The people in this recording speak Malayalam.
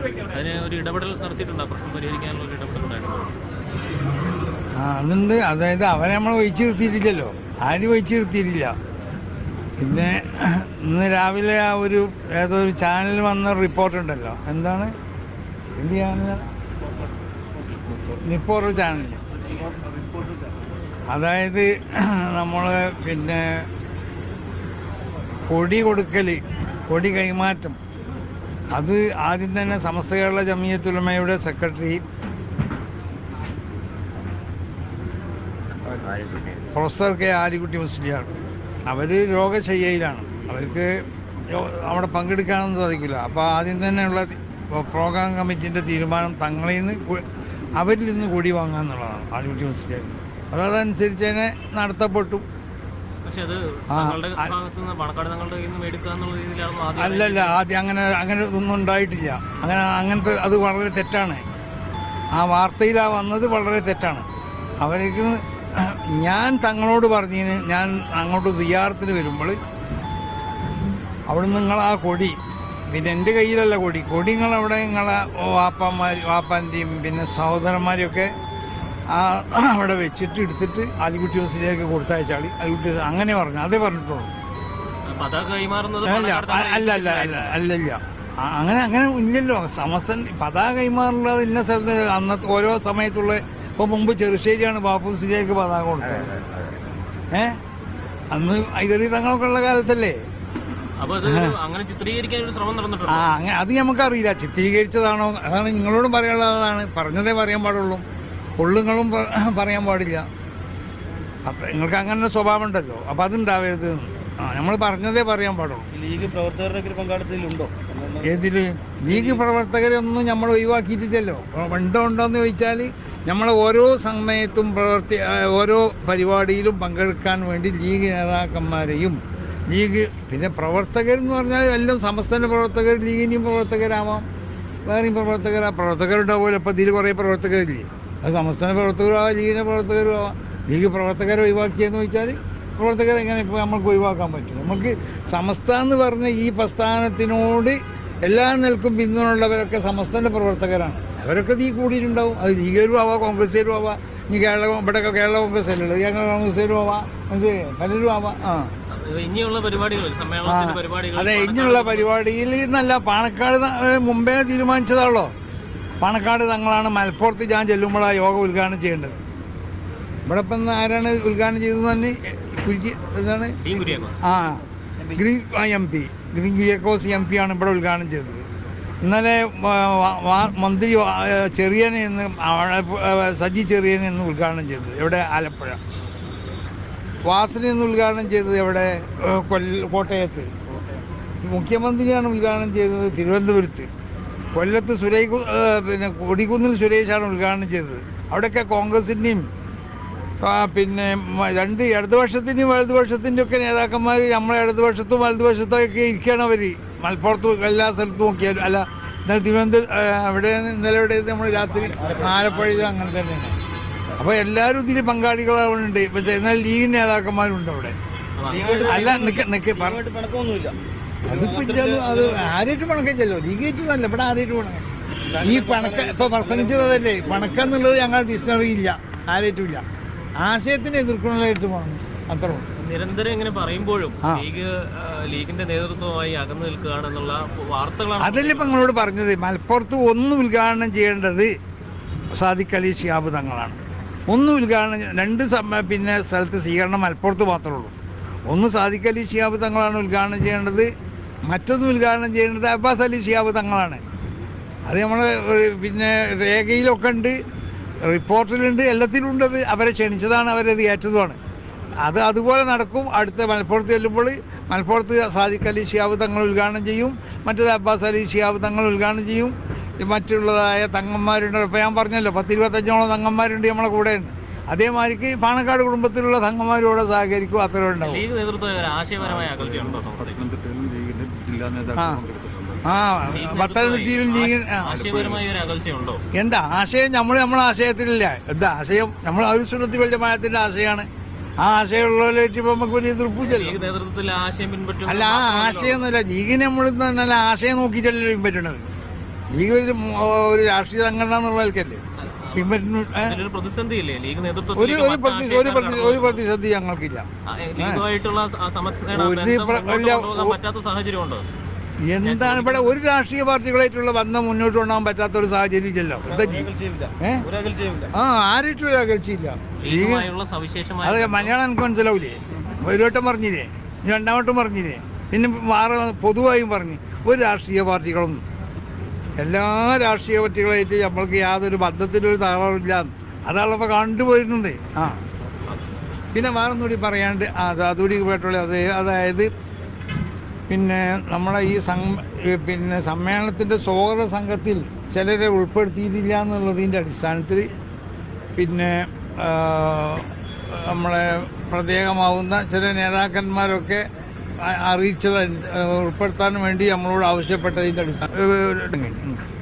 അതിന് ഒരു ഇടപെടൽ നടത്തിയിട്ടുണ്ടോ? പ്രശ്നം പരിഹരിക്കാനുള്ള ഒരു ഇടപെടൽ അതുണ്ട് അതായത് അവരെ നമ്മൾ ഒഴിച്ചു നിർത്തിയിട്ടില്ലല്ലോ ആരും ഒഴിച്ചു നിർത്തിയിട്ടില്ല പിന്നെ ഇന്ന് രാവിലെ ആ ഒരു ഏതോ ഒരു ചാനലിൽ വന്ന റിപ്പോർട്ട് ഉണ്ടല്ലോ എന്താണ്? എന്ത് ചാനൽ നിപ്പോർ ചാനൽ അതായത് നമ്മൾ പിന്നെ കൊടി കൊടുക്കൽ കൊടി കൈമാറ്റം. അത് ആദ്യം തന്നെ Samastha Kerala ജമിയത്തുലമയുടെ secretary professor K Alikutty Musliyar. അവർ രോഗശയ്യയിലാണ് അവർക്ക് അവിടെ പങ്കെടുക്കാനൊന്നും സാധിക്കില്ല. അപ്പോൾ ആദ്യം തന്നെയുള്ള പ്രോഗ്രാം കമ്മിറ്റിന്റെ തീരുമാനം തങ്ങളിൽ നിന്ന് അവരിൽ നിന്ന് കൂടി വാങ്ങുക എന്നുള്ളതാണ് ആലിക്കുട്ടി മുസ്ലിയാർ അതനുസരിച്ച് തന്നെ നടത്തപ്പെട്ടു. അല്ലല്ല ആദ്യം അങ്ങനെ അങ്ങനെ ഒന്നും ഉണ്ടായിട്ടില്ല. അങ്ങനെ അങ്ങനത്തെ അത് വളരെ തെറ്റാണ്. ആ വാർത്തയിൽ ആ വന്നത് വളരെ തെറ്റാണ്. അവർക്ക് ഞാൻ തങ്ങളോട് പറഞ്ഞതിന് ഞാൻ അങ്ങോട്ട് സിയാറത്തിന് വരുമ്പോൾ അവിടെ നിങ്ങൾ ആ കൊടി പിന്നെ എന്റെ കയ്യിലല്ല കൊടി. കൊടി നിങ്ങളവിടെ നിങ്ങളെ വാപ്പന്മാർ വാപ്പാന്റെയും പിന്നെ സഹോദരന്മാരെയൊക്കെ അവിടെ വെച്ചിട്ട് എടുത്തിട്ട് അലിക്കുട്ടി ഹൗസിലേക്ക് കൊടുത്തയച്ചാളി അലിക്കുട്ടി അങ്ങനെ പറഞ്ഞു അതേ പറഞ്ഞിട്ടുള്ളൂ. അല്ല അല്ല അല്ല അല്ല അല്ലല്ല അങ്ങനെ അങ്ങനെ ഇല്ലല്ലോ. സമസ്തൻ പതാക കൈമാറുള്ളത് ഇന്ന സ്ഥലത്ത് അന്നത്തെ ഓരോ സമയത്തുള്ള ഇപ്പൊ മുമ്പ് ചെറുശ്ശേരിയാണ് ബാപ്പു സ്ഥിതിയിലേക്ക് പതാക കൊടുത്തത്. ഏ? അന്ന് ഐതറി തങ്ങളൊക്കെ ഉള്ള കാലത്തല്ലേ അങ്ങനെ ചിത്രീകരിക്കാൻ ഒരു ശ്രമം ആ അങ്ങനെ അത് നമുക്കറിയില്ല ചിത്രീകരിച്ചതാണോ? അതാണ് നിങ്ങളോടും പറയാനുള്ളതാണ്. പറഞ്ഞതേ പറയാൻ പാടുള്ളൂ. ഉള്ളുങ്ങളും പ- പറയാൻ പാടില്ല. അപ്പം നിങ്ങൾക്ക് അങ്ങനെ ഒരു സ്വഭാവം ഉണ്ടല്ലോ അപ്പം അതുണ്ടാവരുത് ആ നമ്മൾ പറഞ്ഞതേ പറയാൻ പാടുള്ളൂ. ലീഗ് പ്രവർത്തകരുടെ പങ്കാളിത്തത്തിലുണ്ടോ? ഏതിൽ? ലീഗ് പ്രവർത്തകരൊന്നും നമ്മൾ ഒഴിവാക്കിയിട്ടില്ലല്ലോ. ഉണ്ടോ ഉണ്ടോ എന്ന് ചോദിച്ചാൽ നമ്മൾ ഓരോ സമയത്തും പ്രവർത്തി ഓരോ പരിപാടിയിലും പങ്കെടുക്കാൻ വേണ്ടി ലീഗ് നേതാക്കന്മാരെയും ലീഗ് പിന്നെ പ്രവർത്തകരെന്ന് പറഞ്ഞാൽ എല്ലാം സമസ്തന്റെ പ്രവർത്തകർ ലീഗിന്റെയും പ്രവർത്തകരാവാം. വേറെയും പ്രവർത്തകരാ പ്രവർത്തകരുണ്ടാവുമല്ലോ. അപ്പോൾ ഇതിൽ കുറേ പ്രവർത്തകരില്ലേ? അത് സംസ്ഥാന പ്രവർത്തകരും ആവാം ലീഗിന്റെ പ്രവർത്തകരുമാവാം ലീഗ് പ്രവർത്തകരെ ഒഴിവാക്കിയെന്ന് ചോദിച്ചാൽ പ്രവർത്തകരെ എങ്ങനെ ഇപ്പോൾ നമുക്ക് ഒഴിവാക്കാൻ പറ്റും? നമുക്ക് സമസ്ത എന്ന് പറഞ്ഞ ഈ പ്രസ്ഥാനത്തിനോട് എല്ലാ നിൽക്കും പിന്തുണയുള്ളവരൊക്കെ സമസ്തന്റെ പ്രവർത്തകരാണ്. അവരൊക്കെ നീ കൂടിയിട്ടുണ്ടാവും. അത് ലീഗരും ആവാം കോൺഗ്രസ്സുകാരും ആവാം ഇനി കേരള ഇവിടെയൊക്കെ കേരള കോൺഗ്രസ് അല്ലല്ലോ കേരള കോൺഗ്രസ്സുകാരും ആവാം മനസ്സിലായി? പലരും ആവാം. ആ. ഇനിയുള്ള പരിപാടികൾ അതെ ഇനിയുള്ള പരിപാടിയിൽ നല്ല പാണക്കാട് മുമ്പേ തീരുമാനിച്ചതാണല്ലോ. പാണക്കാട് തങ്ങളാണ് മലപ്പുറത്ത് ഞാൻ ചെല്ലുമ്പോൾ ആ യോഗ ഉദ്ഘാടനം ചെയ്യേണ്ടത്. ഇവിടെ ഇപ്പം ഇന്ന് ആരാണ് ഉദ്ഘാടനം ചെയ്തത് തന്നെ എന്താണ്? ആ Green M P. Green Kuriakose M P ആണ് ഇവിടെ ഉദ്ഘാടനം ചെയ്തത്. ഇന്നലെ മന്ത്രി ചെറിയനെ എന്ന് സജി ചെറിയനെ എന്ന് ഉദ്ഘാടനം ചെയ്തത്. എവിടെ? ആലപ്പുഴ. വാസന എന്ന് ഉദ്ഘാടനം ചെയ്തത് എവിടെ? കൊല്ല കോട്ടയത്ത്. മുഖ്യമന്ത്രിയാണ് ഉദ്ഘാടനം ചെയ്തത് തിരുവനന്തപുരത്ത്. കൊല്ലത്ത് സുരേഷ് പിന്നെ കൊടിക്കുന്നിൽ സുരേഷാണ് ഉദ്ഘാടനം ചെയ്തത്. അവിടെയൊക്കെ കോൺഗ്രസിന്റെയും പിന്നെ രണ്ട് ഇടതുപക്ഷത്തിന്റെയും വലതുപക്ഷത്തിന്റെ ഒക്കെ നേതാക്കന്മാർ നമ്മളെ ഇടതുപക്ഷത്തും വലതുപക്ഷത്തൊക്കെ ഇരിക്കുകയാണ് അവർ മലപ്പുറത്ത് എല്ലാ സ്ഥലത്തും നോക്കിയാലും അല്ല എന്നാൽ തിരുവനന്തപുരം അവിടെ ഇന്നലെ ഇവിടെ നമ്മൾ രാത്രി ആലപ്പുഴയിലും അങ്ങനെ തന്നെയാണ്. അപ്പോൾ എല്ലാവരും ഇതിൽ പങ്കാളികളാവുന്നുണ്ട് പക്ഷേ എന്നാൽ ലീഗ് നേതാക്കന്മാരുണ്ട് അവിടെ. അല്ല നിക്ക് നിക്ക് പറ ലീഗുമായിട്ട് പിണക്കമൊന്നുമില്ല അതിപ്പോ അത് ആരായിട്ട് പണക്കല്ലോ ലീഗേറ്റല്ല ഇവിടെ ആരായിട്ട് പണക്കം ഈ പണക്ക ഇപ്പൊ പ്രസംഗിച്ചതല്ലേ? പണക്കം എന്നുള്ളത് ഞങ്ങൾ ഡിക്ഷണറി ഇല്ല ആരായിട്ടും ഇല്ല ആശയത്തിനെ എതിർക്കുന്നതായിട്ട് പോകണം അത്ര നിരന്തരം ഇങ്ങനെ പറയുമ്പോഴും. ലീഗ് ലീഗിന്റെ നേതൃത്വമായി അകന്നു നിൽക്കുകയാണെന്നുള്ള വാർത്തകളാണ്. അതല്ലേ ഇപ്പൊ നിങ്ങളോട് പറഞ്ഞത്? മലപ്പുറത്ത് ഒന്ന് ഉദ്ഘാടനം ചെയ്യേണ്ടത് സാദിഖ് അലി ഷിയാബ് തങ്ങളാണ്. ഒന്ന് ഉദ്ഘാടനം രണ്ട് പിന്നെ സ്ഥലത്ത് സ്വീകരണം മലപ്പുറത്ത് മാത്രമേ ഉള്ളൂ. ഒന്ന് സാദിഖ് അലി ഷിയാബ് തങ്ങളാണ് ഉദ്ഘാടനം ചെയ്യേണ്ടത്. മറ്റൊന്ന് ഉദ്ഘാടനം ചെയ്യേണ്ടത് അബ്ബാസ് അലി ഷിയാബ് തങ്ങളാണ്. അത് നമ്മൾ പിന്നെ രേഖയിലൊക്കെ ഉണ്ട് റിപ്പോർട്ടിലുണ്ട് എല്ലാത്തിലും ഉണ്ട്. അത് അവരെ ക്ഷണിച്ചതാണ് അവരത് ഏറ്റതുമാണ് അത് അതുപോലെ നടക്കും. അടുത്ത മലപ്പുറത്ത് ചെല്ലുമ്പോൾ മലപ്പുറത്ത് സാദിഖ് അലി ഷിയാബ് തങ്ങൾ ഉദ്ഘാടനം ചെയ്യും. മറ്റേത് അബ്ബാസ് അലി ഷിയാബ് തങ്ങൾ ഉദ്ഘാടനം ചെയ്യും. മറ്റുള്ളതായ തങ്ങന്മാരുണ്ട്. ഇപ്പോൾ ഞാൻ പറഞ്ഞല്ലോ പത്തിരുപത്തഞ്ചോളം തങ്ങന്മാരുണ്ട് നമ്മളെ കൂടെ അതേമാതിരിക്ക് പാണക്കാട് കുടുംബത്തിലുള്ള തങ്ങന്മാരോടെ സഹകരിക്കും അത്ര ആ. ആ പത്തനംതിട്ടയിലും ലീഗ് എന്താ? ആശയം നമ്മൾ നമ്മളെ ആശയത്തിലില്ല. എന്താ? ആശയം നമ്മൾ അവിസുന്നത്തി വലിയ മയത്തിന്റെ ആശയമാണ് ആ ആശയമുള്ളവരായിട്ട് ഇപ്പം നമുക്ക് വലിയ പിൻപറ്റും അല്ല ആ ആശയം എന്നല്ല ലീഗിനെ നമ്മൾ നല്ല ആശയം നോക്കിയിട്ടല്ലേ പിൻപറ്റണത് ലീഗ് ഒരു ഒരു രാഷ്ട്രീയ സംഘടന എന്നുള്ള പ്രതിസന്ധിയില്ലേ? ലീഗ് ഒരു ഒരു പ്രതി ഒരു പ്രതി ഒരു പ്രതിസന്ധി ഞങ്ങൾക്കില്ല. ലീഗുമായിട്ടുള്ള പറ്റാത്ത സാഹചര്യമുണ്ടോ? എന്താണ് ഇവിടെ ഒരു രാഷ്ട്രീയ പാർട്ടികളായിട്ടുള്ള ബന്ധം മുന്നോട്ട് കൊണ്ടുപോകാൻ പറ്റാത്ത ഒരു സാഹചര്യം ഇല്ലല്ലോ. എന്താ ചെയ്യും ഏ? ആ ആരായിട്ടും ഒരു അകൽച്ചയില്ല. ലീഗ് ലീഗുമായുള്ള സവിശേഷമായ അത് മലയാളം എനിക്ക് മനസ്സിലാവൂലേ ഒരു വട്ടം പറഞ്ഞില്ലേ? രണ്ടാം വട്ടം പറഞ്ഞില്ലേ? പിന്നെ വേറെ പൊതുവായും പറഞ്ഞു. ഒരു രാഷ്ട്രീയ പാർട്ടികളൊന്നും എല്ലാ രാഷ്ട്രീയ പാർട്ടികളായിട്ട് നമ്മൾക്ക് യാതൊരു ബന്ധത്തിനൊരു തകരാറില്ല അതാണ് ഇപ്പോൾ കണ്ടുപോയിരുന്നത് ആ. പിന്നെ വേറൊന്നുകൂടി പറയാണ്ട് അത് അതുകൂടി പോയിട്ടുള്ള. അത് അതായത് പിന്നെ നമ്മളെ ഈ സം പിന്നെ സമ്മേളനത്തിന്റെ സ്വാഗത സംഘത്തിൽ ചിലരെ ഉൾപ്പെടുത്തിയിട്ടില്ല എന്നുള്ളതിന്റെ അടിസ്ഥാനത്തിൽ പിന്നെ നമ്മളെ പ്രത്യേകമാവുന്ന ചില നേതാക്കന്മാരൊക്കെ അറിയിച്ചത് ഉൾപ്പെടുത്താൻ വേണ്ടി നമ്മളോട് ആവശ്യപ്പെട്ടതിന്റെ അടിസ്ഥാനം